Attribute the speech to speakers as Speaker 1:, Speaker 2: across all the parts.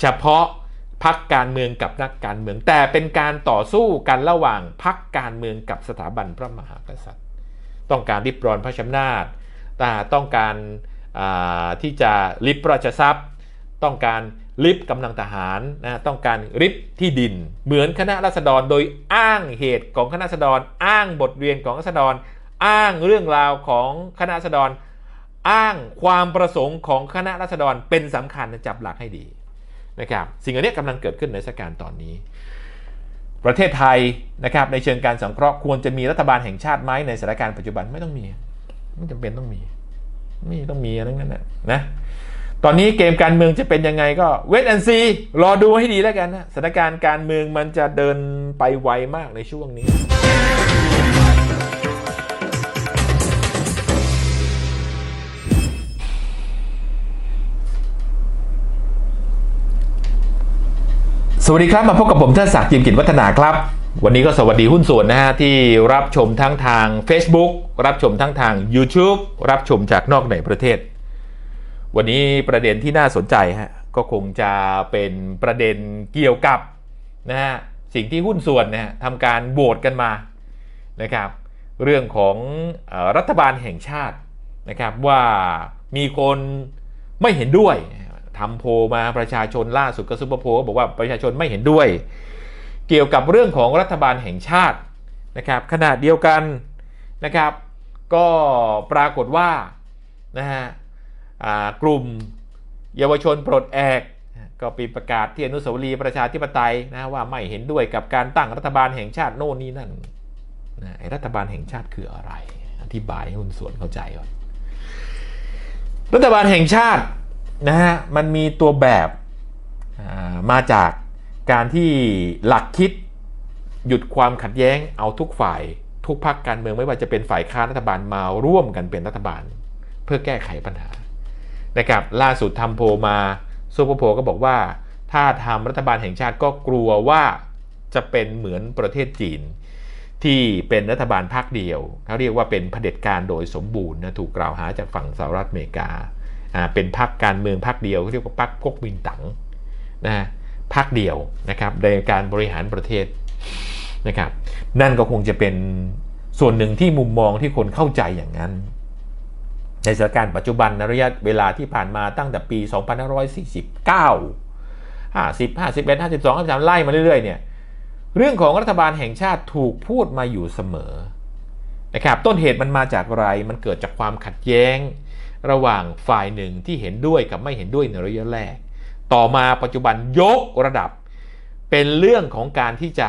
Speaker 1: เฉพาะพักการเมืองกับนักการเมือง แต่เป็นการต่อสู้กันระหว่างพักการเมืองกับสถาบันพระมหากษัตริย์ ต้องการริบรอนพระชำนาจแต่ต้องการาที่จะริบราชทรัพย์ ต้องการริบกำลังทหารนะต้องการริบที่ดิน เหมือนคณะรัษฎรโดยอ้างเหตุของคณะรัษฎร อ้างบทเรียนของรัษฎร อ้างเรื่องราวของคณะรัษฎร อ้างความประสงค์ของคณะรัษฎรเป็นสำคัญจับหลักให้ดี นะครับสิ่งอันนี้กำลังเกิดขึ้นในสถานการณ์ตอนนี้ ประเทศไทยนะครับในเชิงการสังเคราะห์ควรจะมีรัฐบาลแห่งชาติไหมในสถานการณ์ปัจจุบันไม่ต้องมีไม่จำเป็นต้องมีไม่ต้องมีอะไรนั้นนะนะตอนนี้เกมการเมืองจะเป็นยังไงก็เวทแอนซีรอดูให้ดีแล้วกันนะสถานการณ์การเมืองมันจะเดินไปไวมากในช่วงนี้ สวัสดีครับ มาพบกับผมเทิดศักดิ์จิมกิจวัฒนาครับ วันนี้ก็สวัสดีหุ้นส่วนนะฮะที่รับชมทั้งทาง Facebook รับชมทั้งทาง YouTube รับชมจากนอกในประเทศ วันนี้ประเด็นที่น่าสนใจฮะก็คงจะเป็นประเด็นเกี่ยวกับนะฮะสิ่งที่หุ้นส่วนนะฮะทำการโหวตกันมานะครับเรื่องของรัฐบาลแห่งชาตินะครับว่ามีคนไม่เห็นด้วย ทำโพลมาประชาชนล่าสุดก็ซุปเปอร์โพลก็บอกว่าประชาชนไม่เห็นด้วย เกี่ยวกับเรื่องของรัฐบาลแห่งชาตินะครับขนาดเดียวกันนะครับ ก็ปรากฏว่านะฮะกลุ่มเยาวชนปลดแอกก็ปีประกาศที่อนุสาวรีย์ประชาธิปไตยนะว่าไม่เห็นด้วยกับการตั้งรัฐบาลแห่งชาติโน่นนี่นั่นนะรัฐบาลแห่งชาติคืออะไร อธิบายให้หุ้นส่วนเข้าใจก่อนรัฐบาลแห่งชาติ นะฮะมันมีตัวแบบมาจากการที่หลักคิดหยุดความขัดแย้งเอาทุกฝ่ายทุกพรรคการเมืองไม่ว่าจะเป็นฝ่ายค้านรัฐบาลมาร่วมกันเป็นรัฐบาล เพื่อแก้ไขปัญหานะครับล่าสุดทำโพลมาซูเปอร์โพลก็บอกว่า ถ้าทำรัฐบาลแห่งชาติก็กลัวว่าจะเป็นเหมือนประเทศจีน ที่เป็นรัฐบาลพรรคเดียวเขาเรียกว่าเป็นเผด็จการโดยสมบูรณ์นะถูกกล่าวหาจากฝั่งสหรัฐอเมริกา เป็นพรรคการเมืองพรรคเดียวเขาเรียกว่าพรรคก๊กมินตั๋งนะฮะพรรคเดียวนะครับในการบริหารประเทศนะครับ นั่นก็คงจะเป็นส่วนหนึ่งที่มุมมองที่คนเข้าใจอย่างนั้น ในสถานการณ์ปัจจุบันในระยะเวลาที่ผ่านมาตั้งแต่ปี 2549 50 51 52 53 ไล่มาเรื่อยๆเนี่ยเรื่องของรัฐบาลแห่งชาติถูกพูดมาอยู่เสมอนะครับต้นเหตุมันมาจากอะไรมันเกิดจากความขัดแย้ง ระหว่างฝ่ายหนึ่งที่เห็นด้วยกับไม่เห็นด้วยในระยะแรก ต่อมาปัจจุบันยกระดับ เป็นเรื่องของการที่จะ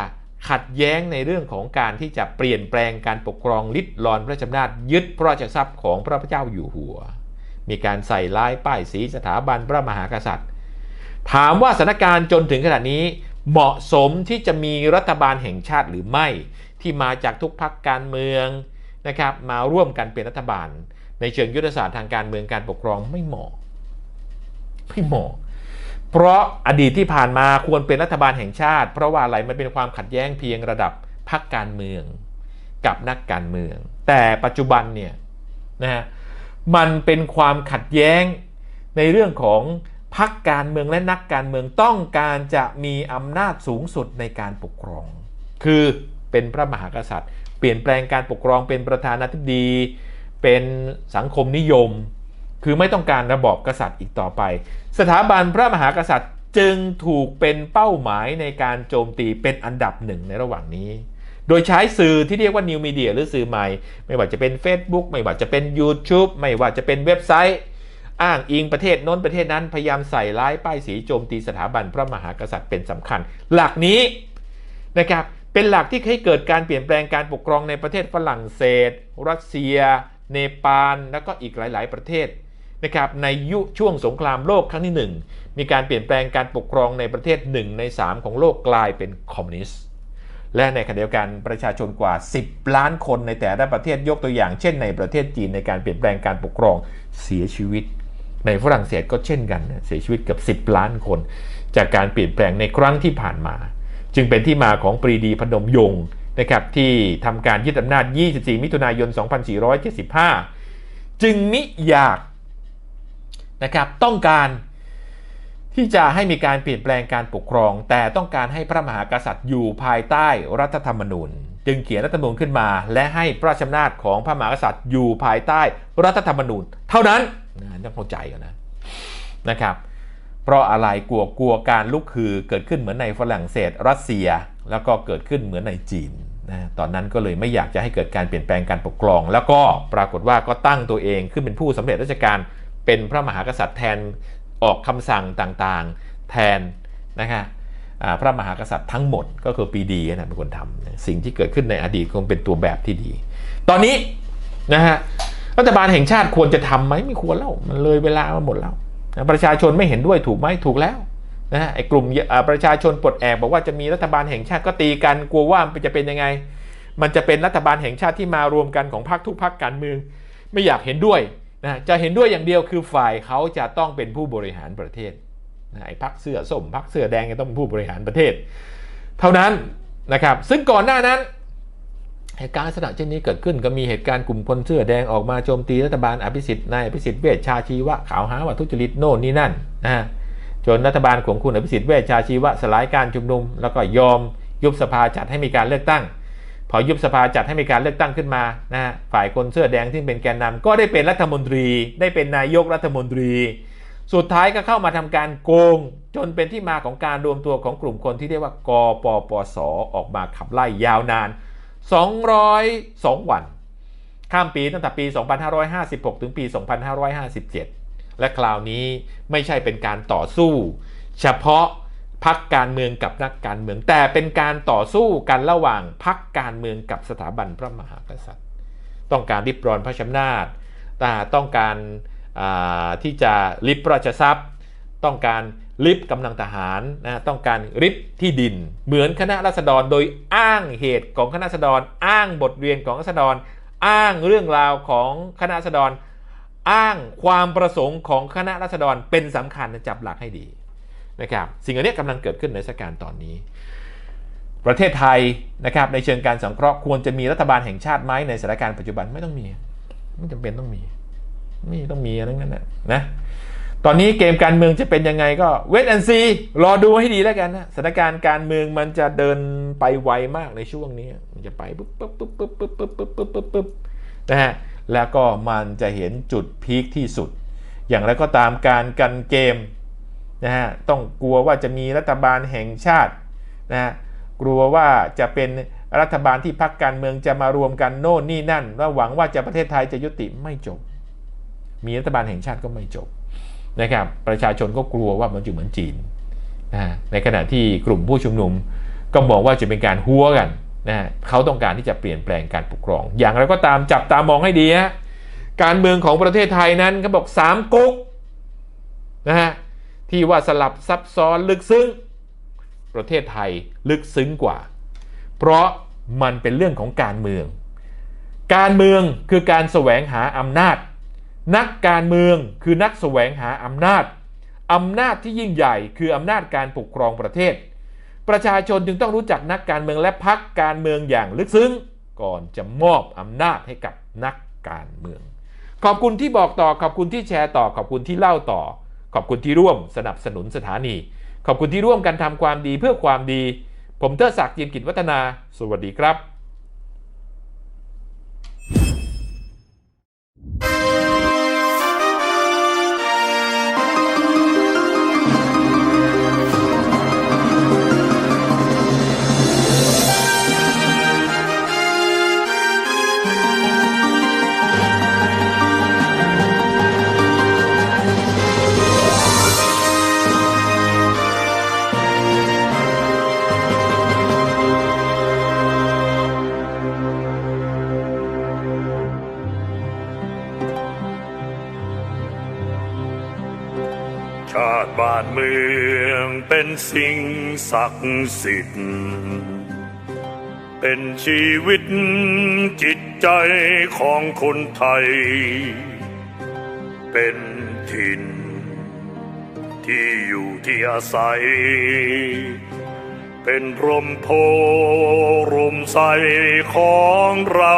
Speaker 1: ขัดแย้งในเรื่องของการที่จะเปลี่ยนแปลงการปกครองลิดรอนพระราชอำนาจยึดพระราชทรัพย์ของพระเจ้าอยู่หัว มีการใส่ร้ายป้ายสีสถาบันพระมหากษัตริย์ ถามว่าสถานการณ์จนถึงขนาดนี้ เหมาะสมที่จะมีรัฐบาลแห่งชาติหรือไม่ที่มาจากทุกพรรคการเมืองนะครับมาร่วมกันเป็นรัฐบาล ในเชิงยุทธศาสตร์ทางการเมืองการปกครองไม่เหมาะ ไม่เหมาะ เพราะอดีตที่ผ่านมาควรเป็นรัฐบาลแห่งชาติ เพราะว่าอะไรมันเป็นความขัดแย้งเพียงระดับพรรคการเมือง กับนักการเมือง แต่ปัจจุบันเนี่ยนะฮะมันเป็นความขัดแย้งในเรื่องของพรรคการเมืองและนักการเมืองต้องการจะมีอำนาจสูงสุดในการปกครอง คือเป็นพระมหากษัตริย์ เปลี่ยนแปลงการปกครองเป็นประธานาธิบดี เป็นสังคมนิยม คือไม่ต้องการระบอบกษัตริย์อีกต่อไป สถาบันพระมหากษัตริย์จึงถูกเป็นเป้าหมายในการโจมตีเป็นอันดับหนึ่งในระหว่างนี้ โดยใช้สื่อที่เรียกว่านิวมีเดียหรือสื่อใหม่ ไม่ว่าจะเป็น Facebook ไม่ว่าจะเป็น YouTube ไม่ว่าจะเป็นเว็บไซต์ อ้างอิงประเทศโน้นประเทศนั้นพยายามใส่ร้ายป้ายสีโจมตีสถาบันพระมหากษัตริย์เป็นสำคัญ หลักนี้นะครับเป็นหลักที่ให้เกิดการเปลี่ยนแปลงการปกครองในประเทศฝรั่งเศส รัสเซีย เนปาลแล้วก็อีกหลาย ๆ ประเทศนะครับในยุช่วงสงครามโลกครั้งที่ 1 มีการเปลี่ยนแปลงการปกครองในประเทศ 1 ใน 3 ของโลกกลายเป็นคอมมิวนิสต์และในขณะเดียวกันประชาชนกว่า 10 ล้านคนในแต่ละประเทศยกตัวอย่าง เช่นในประเทศจีนในการเปลี่ยนแปลงการปกครองเสียชีวิต ในฝรั่งเศสก็เช่นกันเสียชีวิตเกือบ10 ล้านคน จากการเปลี่ยนแปลงในครั้งที่ผ่านมา จึงเป็นที่มาของปรีดีพนมยงค์ นะครับที่ทำการยึดอำนาจ 24 มิถุนายน 2475 จึงมิอยากนะครับต้องการที่จะให้มีการเปลี่ยนแปลงการปกครอง แต่ต้องการให้พระมหากษัตริย์อยู่ภายใต้รัฐธรรมนูญ จึงเขียนรัฐธรรมนูญขึ้นมา และให้พระราชอำนาจของพระมหากษัตริย์อยู่ภายใต้รัฐธรรมนูญ เท่านั้นนะต้องเข้าใจกันนะนะครับเพราะอะไรกลัวกลัวการลุกคือเกิดขึ้นเหมือนในฝรั่งเศสรัสเซีย แล้วก็เกิดขึ้นเหมือนในจีน นะตอนนั้นก็เลยไม่อยากจะให้เกิดการเปลี่ยนแปลงการปกครอง แล้วก็ปรากฏว่าก็ตั้งตัวเองขึ้นเป็นผู้สำเร็จราชการเป็นพระมหากษัตริย์แทนออกคำสั่งต่างๆ แทนนะคะพระมหากษัตริย์ทั้งหมดก็คือปีดีนะเป็นคนทำสิ่งที่เกิดขึ้นในอดีตคงเป็นตัวแบบที่ดี ตอนนี้นะฮะรัฐบาลแห่งชาติควรจะทำไหมไม่ควรแล้วมันเลยเวลามาหมดแล้วประชาชนไม่เห็นด้วยถูกไหมถูกแล้ว นะฮะไอ้กลุ่มประชาชนปลดแอกบอกว่าจะมีรัฐบาลแห่งชาติก็ตีกันกลัวว่ามันจะเป็นยังไง มันจะเป็นรัฐบาลแห่งชาติที่มารวมกันของพรรคทุกพรรคการเมือง ไม่อยากเห็นด้วยนะจะเห็นด้วยอย่างเดียวคือฝ่ายเขาจะต้องเป็นผู้บริหารประเทศนะไอ้พรรคเสื้อส้มพรรคเสื้อแดงจะต้องเป็นผู้บริหารประเทศ เท่านั้นนะครับ ซึ่งก่อนหน้านั้นเหตุการณ์ลักษณะเช่นนี้เกิดขึ้นก็มีเหตุการณ์กลุ่มคนเสื้อแดงออกมาโจมตีรัฐบาลอภิสิทธิ์นายอภิสิทธิ์เวชชาชีวะข่าวหาว่าทุจริตโน่นนี่นั่นนะฮะ จนรัฐบาลของคุณอภิสิทธิ์เวชชาชีวะสลายการชุมนุม แล้วก็ยอมยุบสภาจัดให้มีการเลือกตั้ง พอยุบสภาจัดให้มีการเลือกตั้งขึ้นมานะฝ่ายคนเสื้อแดงที่เป็นแกนนำก็ได้เป็นรัฐมนตรี ได้เป็นนายกรัฐมนตรี สุดท้ายก็เข้ามาทำการโกง จนเป็นที่มาของการรวมตัวของกลุ่มคนที่เรียกว่ากปปสออกมาขับไล่ยาวนาน 202 วัน ข้ามปีตั้งแต่ปี 2556 ถึงปี 2557 และคราวนี้ไม่ใช่เป็นการต่อสู้ เฉพาะพักการเมืองกับนักการเมือง แต่เป็นการต่อสู้กันระหว่างพักการเมืองกับสถาบันพระมหากษัตริย์ ต้องการริบรอนพระชำนาจแต่ต้องการาที่จะริบราชทรัพย์ ต้องการริบกำลังทหารนะต้องการริบที่ดิน เหมือนคณะรัษฎรโดยอ้างเหตุของคณะรัษฎร อ้างบทเรียนของรัษฎร อ้างเรื่องราวของคณะรัษฎร อ้างความประสงค์ของคณะรัษฎรเป็นสำคัญจับหลักให้ดีนะครับสิ่งอันนี้กำลังเกิดขึ้นในสถานการณ์ตอนนี้ ประเทศไทยนะครับในเชิงการสังเคราะห์ควรจะมีรัฐบาลแห่งชาติไหมในสถานการณ์ปัจจุบันไม่ต้องมีไม่จำเป็นต้องมีไม่ต้องมีอะไรนั้นนะนะตอนนี้เกมการเมืองจะเป็นยังไงก็เวทแอนซีรอดูให้ดีแล้วกันนะสถานการณ์การเมืองมันจะเดินไปไวมากในช่วงนี้ มันจะไปปุ๊บปุ๊บปุ๊บปุ๊บปุ๊บปุ๊บปุ๊บปุ๊บปุ๊บปุ๊บนะฮะ แล้วก็มันจะเห็นจุดพีคที่สุด อย่างไรก็ตามการกันเกมนะฮะต้องกลัวว่าจะมีรัฐบาลแห่งชาตินะฮะกลัวว่าจะเป็นรัฐบาลที่พักการเมืองจะมารวมกันโน่นนี่นั่นว่าหวังว่าจะประเทศไทยจะยุติไม่จบ มีรัฐบาลแห่งชาติก็ไม่จบนะครับประชาชนก็กลัวว่ามันจะเหมือนจีนนะฮะในขณะที่กลุ่มผู้ชุมนุมก็มองว่าจะเป็นการหัวกัน นะเขาต้องการที่จะเปลี่ยนแปลงการปกครอง อย่างไรก็ตามจับตามองให้ดีฮะการเมืองของประเทศไทยนั้นเขาบอกสามก๊กนะฮะที่ว่าสลับซับซ้อนลึกซึ้งประเทศไทยลึกซึ้งกว่า เพราะมันเป็นเรื่องของการเมือง การเมืองคือการแสวงหาอำนาจ นักการเมืองคือนักแสวงหาอำนาจอำนาจที่ยิ่งใหญ่คืออำนาจการปกครองประเทศ ประชาชนจึงต้องรู้จักนักการเมืองและพักการเมืองอย่างลึกซึ้ง ก่อนจะมอบอำนาจให้กับนักการเมือง ขอบคุณที่บอกต่อขอบคุณที่แชร์ต่อ ขอบคุณที่เล่าต่อ ขอบคุณที่ร่วมสนับสนุนสถานี ขอบคุณที่ร่วมกันทำความดีเพื่อความดี ผมเทอศักดิ์ยียมกิจวัฒนา สวัสดีครับา
Speaker 2: ติบ้านเมืองเป็นสิ่งศักดิ์สิทธิ์ เป็นชีวิตจิตใจของคนไทย เป็นถิ่น ที่อยู่ที่อาศัย เป็นร่มโพรมใสของเรา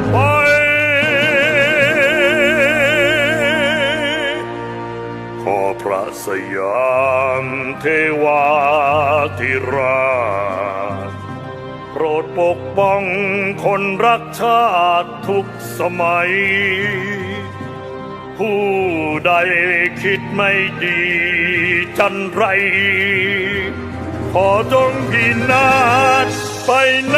Speaker 2: สยามเทวาธิราชโปรดปกป้องคนรักชาติทุกสมัย ผู้ใดคิดไม่ดีจันไร ขอจงพินาศไปใน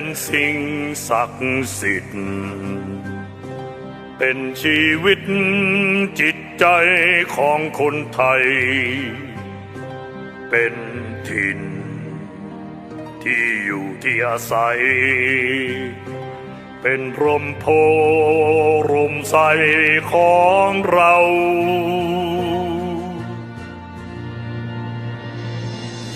Speaker 2: เป็นสิ่งศักดิ์สิทธิ์ เป็นชีวิตจิตใจของคนไทย เป็นถิ่น ที่อยู่ที่อาศัย เป็นร่มโพรมใสของเรา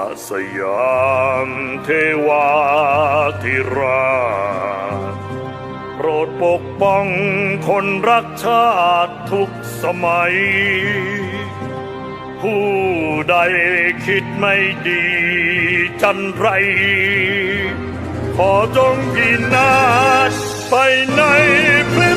Speaker 2: ระสยามเทวาธิราชโปรดปกป้องคนรักชาติทุกสมัย ผู้ใดคิดไม่ดีจันไร ขอจงพินาศไปในพริ